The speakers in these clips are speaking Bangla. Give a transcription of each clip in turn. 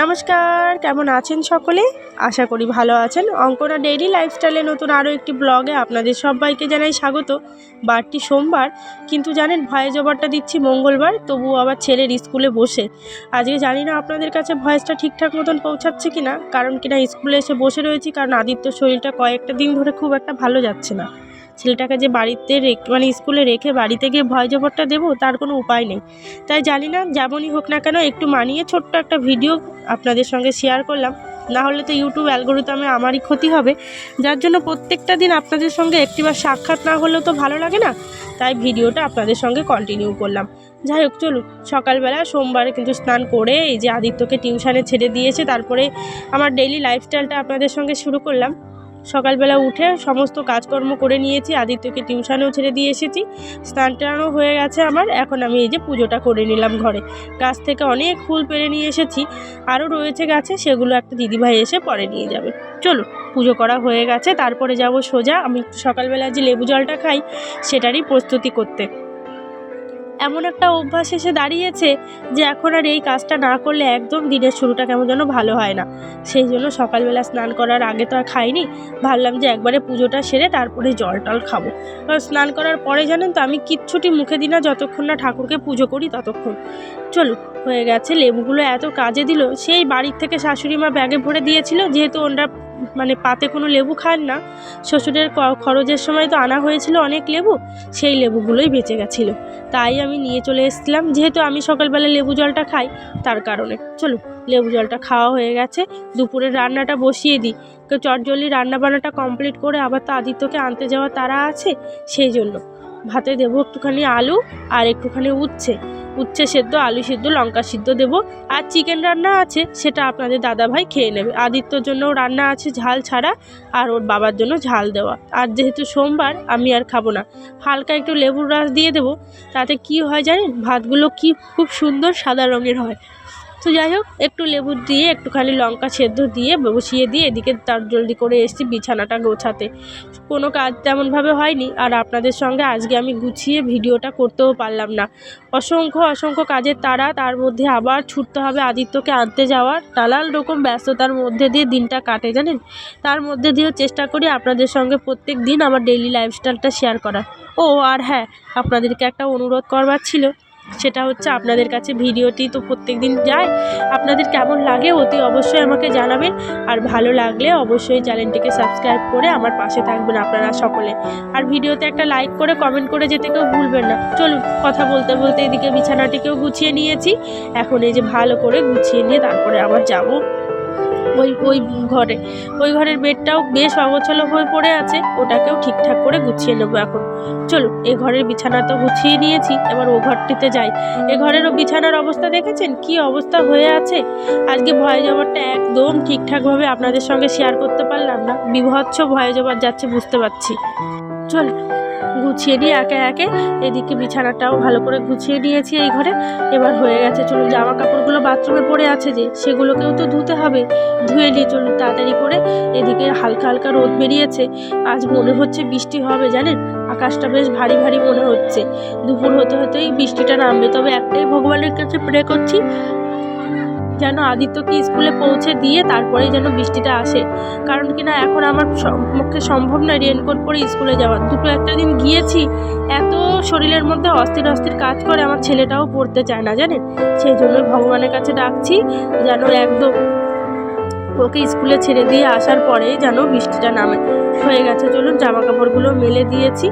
নমস্কার, কেমন আছেন সকলে? আশা করি ভালো আছেন। অঙ্কনা ডেইলি লাইফস্টাইলে নতুন আরও একটি ব্লগে আপনাদের সবাইকে জানাই স্বাগত। বারটি সোমবার, কিন্তু জানেন ভয়েস ওভারটা দিচ্ছি মঙ্গলবার, তবুও আবার ছেলের স্কুলে বসে। আজকে জানি না আপনাদের কাছে ভয়েসটা ঠিকঠাক মতন পৌঁছাচ্ছে কি না কারণ কিনা স্কুলে এসে বসে রয়েছি, কারণ আদিত্য শরীরটা কয়েকটা দিন ধরে খুব একটা ভালো যাচ্ছে না। ছেলেটাকে যে বাড়িতে রেখে মানে স্কুলে রেখে বাড়িতে গিয়ে ভয় জবরটা দেবো, তার কোনো উপায় নেই। তাই জানি না, যেমনই হোক না কেন, একটু মানিয়ে ছোট্ট একটা ভিডিও আপনাদের সঙ্গে শেয়ার করলাম। না হলে তো ইউটিউব অ্যালগোরিদমে আমারই ক্ষতি হবে। যার জন্য প্রত্যেকটা দিন আপনাদের সঙ্গে একটিবার সাক্ষাৎ না হলেও তো ভালো লাগে না। তাই ভিডিওটা আপনাদের সঙ্গে কন্টিনিউ করলাম। যাই হোক, চলুন। সকালবেলা, সোমবারে কিন্তু স্নান করে এই যে আদিত্যকে টিউশানে ছেড়ে দিয়েছে, তারপরে আমার ডেইলি লাইফস্টাইলটা আপনাদের সঙ্গে শুরু করলাম। সকালবেলা উঠে সমস্ত কাজকর্ম করে নিয়েছি। আদিত্যকে টিউশানেও ছেড়ে দিয়ে এসেছি। স্নান টানও হয়ে গেছে আমার। এখন আমি এই যে পুজোটা করে নিলাম ঘরে। গাছ থেকে অনেক ফুল পেরে নিয়ে এসেছি। আরও রয়েছে গাছে, সেগুলো একটা দিদিভাই এসে পরে নিয়ে যাবে। চলো, পুজো করা হয়ে গেছে। তারপরে যাব সোজা। আমি একটু সকালবেলা যে লেবু জলটা খাই, সেটারই প্রস্তুতি করতে। এমন একটা অভ্যাস এসে দাঁড়িয়েছে যে এখন আর এই কাজটা না করলে একদম দিনের শুরুটা কেমন যেন ভালো হয় না। সেই জন্য সকালবেলা স্নান করার আগে তো আর খাইনি। ভাবলাম যে একবারে পুজোটা সেরে তারপরে জল টল খাব। কারণ স্নান করার পরে জানেন তো আমি কিচ্ছুটি মুখে দিই না, যতক্ষণ না ঠাকুরকে পুজো করি ততক্ষণ। চলো, হয়ে গেছে, লেবুগুলো এত কাজে দিল, সেই বাড়ির থেকে শাশুড়ি মা ব্যাগে ভরে দিয়েছিল, যেহেতু ওনারা মানে পাতে কোনো লেবু খান না। শ্বশুরের খরচের সময় তো আনা হয়েছিল অনেক লেবু, সেই লেবুগুলোই বেঁচে গেছিল। তাই আমি নিয়ে চলে এসেছিলাম, যেহেতু আমি সকালবেলা লেবু জলটা খাই, তার কারণে। চলো, লেবু জলটা খাওয়া হয়ে গেছে, দুপুরের রান্নাটা বসিয়ে দিই। চটজলদি রান্না বান্নাটা কমপ্লিট করে আবার তো আদিত্যকে আনতে যাওয়া তারা আছে, সেই জন্য। ভাতে দেবো একটুখানি আলু আর একটুখানি উচ্ছে। উচ্ছে সেদ্ধ, আলু সেদ্ধ, লঙ্কা সিদ্ধ দেবো। আর চিকেন রান্না আছে, সেটা আপনাদের দাদাভাই খেয়ে নেবে। আদিত্যর জন্যও রান্না আছে ঝাল ছাড়া, আর ওর বাবার জন্য ঝাল দেওয়া। আর যেহেতু সোমবার, আমি আর খাব না। হালকা একটু লেবুর রস দিয়ে দেবো, তাতে কি হয় জানেন? ভাতগুলো কি খুব সুন্দর সাদা রঙের হয়। তো যাই হোক, একটু লেবু দিয়ে, একটুখানি লঙ্কা সেদ্ধ দিয়ে, বসিয়ে দিয়ে এদিকে তার জলদি করে এসেছি বিছানাটা গোছাতে। কোনো কাজ তেমনভাবে হয়নি আর আপনাদের সঙ্গে আজকে আমি গুছিয়ে ভিডিওটা করতেও পারলাম না। অসংখ্য অসংখ্য কাজের তারা, তার মধ্যে আবার ছুটতে হবে আদিত্যকে আনতে যাওয়ার। নানান রকম ব্যস্ততার মধ্যে দিয়ে দিনটা কাটে, জানেন? তার মধ্যে দিয়েও চেষ্টা করি আপনাদের সঙ্গে প্রত্যেক দিন আমার ডেইলি লাইফস্টাইলটা শেয়ার করার। ও, আর হ্যাঁ আপনাদেরকে একটা অনুরোধ করবার ছিল। সেটা হচ্ছে আপনাদের কাছে ভিডিওটি তো প্রত্যেক দিন যায়। আপনাদের কেমন লাগে অতি অবশ্যই আমাকে জানাবেন। আর ভালো লাগলে অবশ্যই চ্যানেলটিকে সাবস্ক্রাইব করে আমার পাশে থাকবেন আপনারা সকলে। আর ভিডিওতে একটা লাইক করে, কমেন্ট করে যেতে কেউ ভুলবেন না। চলুন, কথা বলতে বলতে এদিকে বিছানাটিকেও গুছিয়ে নিয়েছি। এখন এই যে ভালো করে গুছিয়ে নিয়ে তারপরে আবার যাব। ওই ওই ঘরে। ওই ঘরের বেডটাও বেশ অগোছালো হয়ে পড়ে আছে। ওটাকেও ঠিকঠাক করে গুছিয়ে নেব এখন। চলুন, এ ঘরের বিছানা তো গুছিয়ে নিয়েছি। এবার ও ঘরটিতে যাই। এ ঘরেরও বিছানার অবস্থা দেখেছেন? কি অবস্থা হয়ে আছে? আজকে ভয় যাবারটা একদম ঠিকঠাকভাবে আপনাদের সঙ্গে শেয়ার করতে পারলাম না। বিভৎস ভয় যাবার যাচ্ছে, বুঝতে পারছি। চল গুছিয়ে নিয়ে একে একে এদিকে বিছানাটাও ভালো করে গুছিয়ে নিয়েছি এই ঘরে। এবার হয়ে গেছে চলুন জামা কাপড়গুলো বাথরুমে পড়ে আছে যে, সেগুলোকেও তো ধুতে হবে। ধুয়ে নিয়ে চলুন তাড়াতাড়ি করে এদিকে হালকা হালকা রোদ বেরিয়েছে। আজ মনে হচ্ছে বৃষ্টি হবে, জানেন? আকাশটা বেশ ভারী ভারী মনে হচ্ছে। দুপুর হতে হতেই বৃষ্টিটা নামবে, তবে একটাই ভগবানের কাছে প্রে করছি যেন আদিত্যকে স্কুলে পৌঁছে দিয়ে তারপরেই যেন বৃষ্টিটা আসে। কারণ কিনা এখন আমার পক্ষে সম্ভব নয় রেনকোট পরে স্কুলে যাওয়া দুটো একটা দিন গিয়েছি, এত শরীরের মধ্যে অস্থির অস্থির কাজ করে আমার ছেলেটাও পড়তে চায় না জানেন? সেই জন্য ভগবানের কাছে ডাকছি যেন একদম ওকে স্কুলে ছেড়ে দিয়ে আসার পরেই যেন বৃষ্টিটা নামে। হয়ে গেছে, চলুন জামা কাপড়গুলো মেলে দিয়েছি।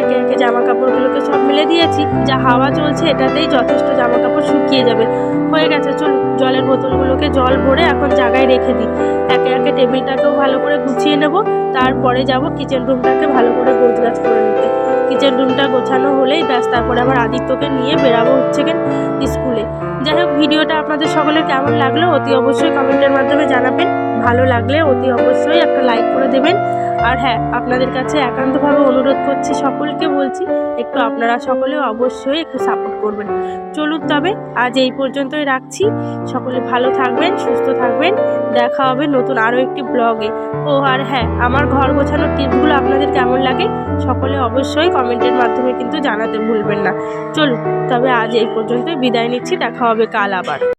একে একে জামা কাপড়গুলোকে সব মিলে দিয়েছি। যা হাওয়া চলছে এটাতেই যথেষ্ট জামা কাপড় শুকিয়ে যাবে। হয়ে গেছে চল জলের বোতলগুলোকে জল ভরে এখন জায়গায় রেখে দিই। একে একে টেবিলটাকেও ভালো করে গুছিয়ে নেব, তারপরে যাব কিচেন রুমটাকে ভালো করে গোছগাছ করে নিতে। কিচেন রুমটা গোছানো হলেই ব্যাস, তারপরে আবার আদিত্যকে নিয়ে বেরাবো হচ্ছে স্কুলে। যাই হোক, ভিডিওটা আপনাদের সকলের কেমন লাগল অতি অবশ্যই কমেন্টের মাধ্যমে জানাবেন। ভালো লাগলে অতি অবশ্যই একটা লাইক করে দেবেন। আর হ্যাঁ আপনাদের কাছে একান্তভাবে অনুরোধ করছি সকলকে বলছি, একটু আপনারা সকলে অবশ্যই একটু সাপোর্ট করবেন। চলুন তবে, আজ এই পর্যন্তই রাখছি। সকলে ভালো থাকবেন, সুস্থ থাকবেন। দেখা হবে নতুন আরও একটি ব্লগে। ও, আর হ্যাঁ আমার ঘর গোছানোর টিপসগুলো আপনাদের কেমন লাগে, সকলে অবশ্যই কমেন্টের মাধ্যমে কিন্তু জানাতে ভুলবেন না। চলুন, তবে আজ এই পর্যন্তই বিদায় নিচ্ছি, দেখা হবে কাল আবার।